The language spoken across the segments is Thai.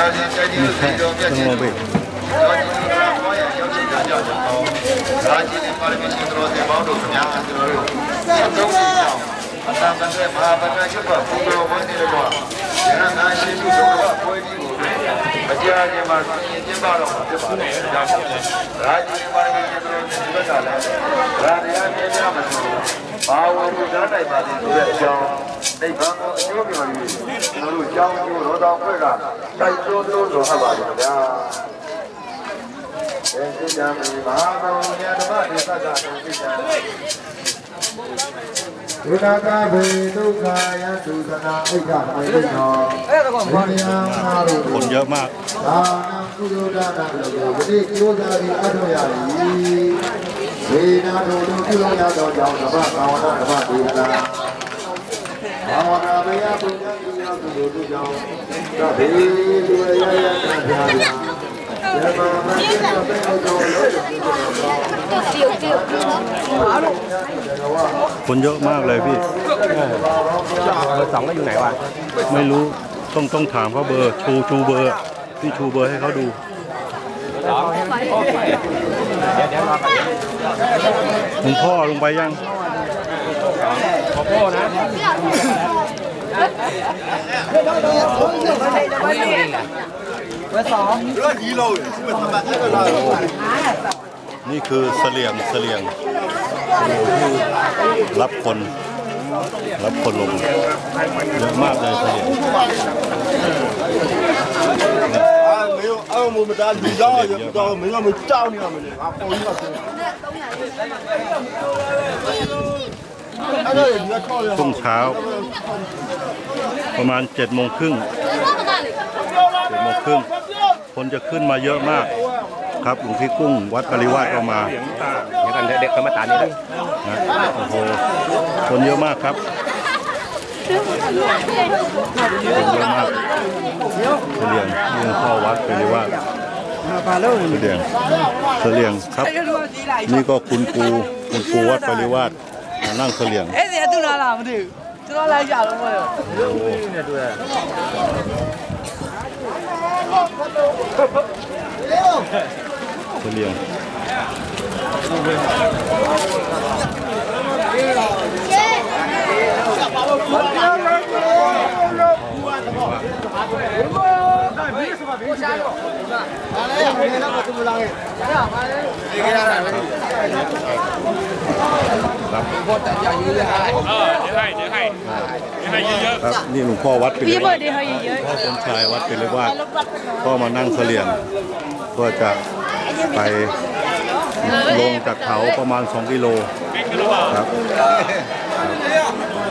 တော်ရှင်ကြည်ကြီးစေတော်ပြည့်ခြင်းတော်ကြီးကဘောရရောက်ရှိကြကြပါအောင်။ဒါကြီးနဲ့ပါရမီရှင်တော်စေပေါင်းတို့ခင်ဗျာကျွန်တော်တို့ဆက်သုံးဆောင်အတံပံတဲ့မဟာပဏ္ဏကျုပ်ကဘုရားဝန်ကြီးတော်ကရဟန်းသားရှင်သူတော်ကပွဲကြီးကိုအကြာကြီးမှာဆင်ရင်ကျင်းပတော့မှာဖြစ်ပါတယ်။ဒါကြောင့်ရာဇီပါရမီရှင်တော်ဒီဘက်ကလည်းရာဇာမြေများမှာပါဝင်မှုသားနိုင်ပါသည်ဆိုတဲ့အကြောင်းနိဗ္ဗာန်ကိုအကျိုးပြုပြီး ကျိုးရောတော်ဖွဲ့ကတိုက်တွန်းလို့ဆိုဟပ်ပါတယ်ခင်ဗျာ။ေစိတ္တမေမဟာဘုရားဓမ္မဒေသကတုစိတ္တဒုက္ခကဘေဒုက္ခယသုသနာအိဋ္ဌမေတိနောအဲ့ဒါကဘာလဲနာရု คนเยอะมาก ဒါနံကုသိုလ်ဒါနလို့ဒီကျိုးစားပြီးအထောက်ရည်ဝေနာတို့တို့ပြုလို့ရသောကြောင့်ဓမ္မဘာဝနာဓမ္မဒေသနာ คนเยอะมากเลยพี่ เบอร์สองก็อยู่ไหนวะไม่รู้ต้องต้องถามเขาเบอร์ชูชูเบอร์พี่ชูเบอร์ให้เขาดูเดี๋ยวเดี๋ยวรอก่อนหลวงพ่อลงไปยัง ขอโก้นะ นี่คือเสลียงเสลียงรับคน รับคนลงเยอะมากเลยเสลียง 啊，没有，啊，我们家里家也不知道，没那么照你们的，啊，好意思。 ช่วงเช้า ประมาณเจ็ดโมงครึ่งเจ็ดโมงครึ่งคนจะขึ้นมาเยอะมาก ครับหลวงพี่กุ้งวัดปริวาสก็มาเดี๋ยวกเด็กเขามาตานนี่นะโอ้โหคนเยอะมากครับคนเยอะมากเสลียงเรื่องข้อวัดปริวาสเสลียงเสลียงครับ นี่ก็คุณปูคุณปูวัดปริวาส นั่งเสลียง အဲ့ဒီကသူ့လာလားမသိဘူးကျွန်တော်လိုက်ကြတော့မဟုတ် เสลียง ့ ครับนี่หลวงพ่อวัดเป็นพี่เบิร์ดดีเขาเยอะพ่อสมชายวัดเป็นเลยว่าสก็มานั่งเสลียงก็จะไปลงจากเขาประมาณ 2 กิโลครับ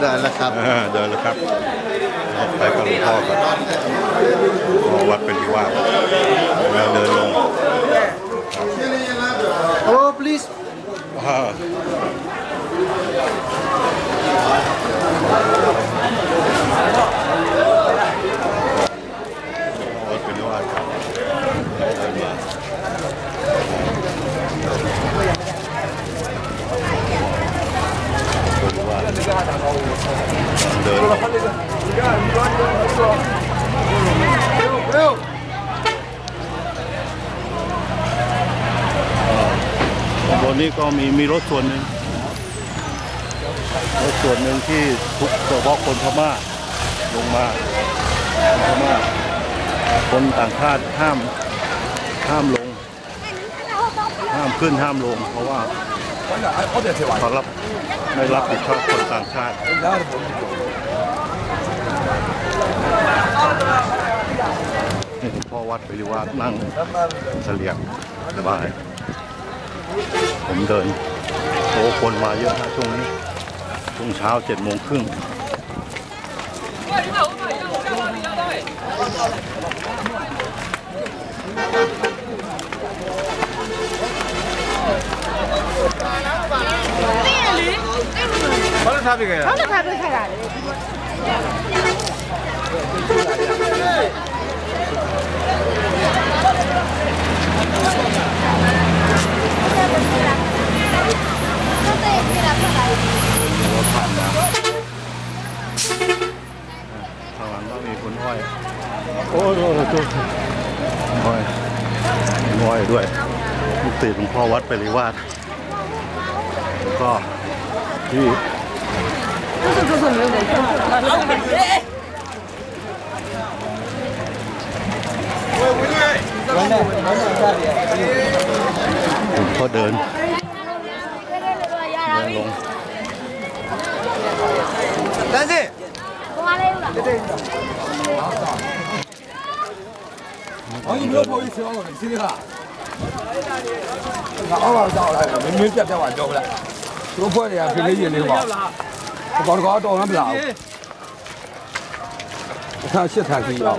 ได้แล้วครับอ่เดินแล้วครับออกไปกับหลวงพ่อก่อนรอวัดเป็นที่ว่าแล้วเดินลง Hello please เดินบนนี้ก็มีมีรถส่วนหนึ่งรถส่วนหนึ่งที่ทุกเฉพาะคนพม่าลงมาคนพม่าคนต่างชาติห้ามห้ามลง ห้ามขึ้นห้ามลง เพราะว่าเขารับไม่รับผิดชอบคนต่างชาตินี่พ่อ วัดไปริวานั่งเสลียงสบาย ผมเดินโอ้คนมาเยอะนะช่วงนี้ ช่วงเช้าเจ็ดโมงครึ่งเขาจะทำด้วยใครล่ะ หัวผ่นบ้างมีคุห้อย โอ้โหจุ๊ห้อยห้อยด้วยลูกติดหลวงพ่อวัดไปริวาสก็ที่ ผมก็เดิน เดินลง 但是 好，你不要不好意思，我听听哈。那俺老早来，明明这这玩叫不来，多破的给你引的吧。我搞搞到俺不老。我看现在可以了。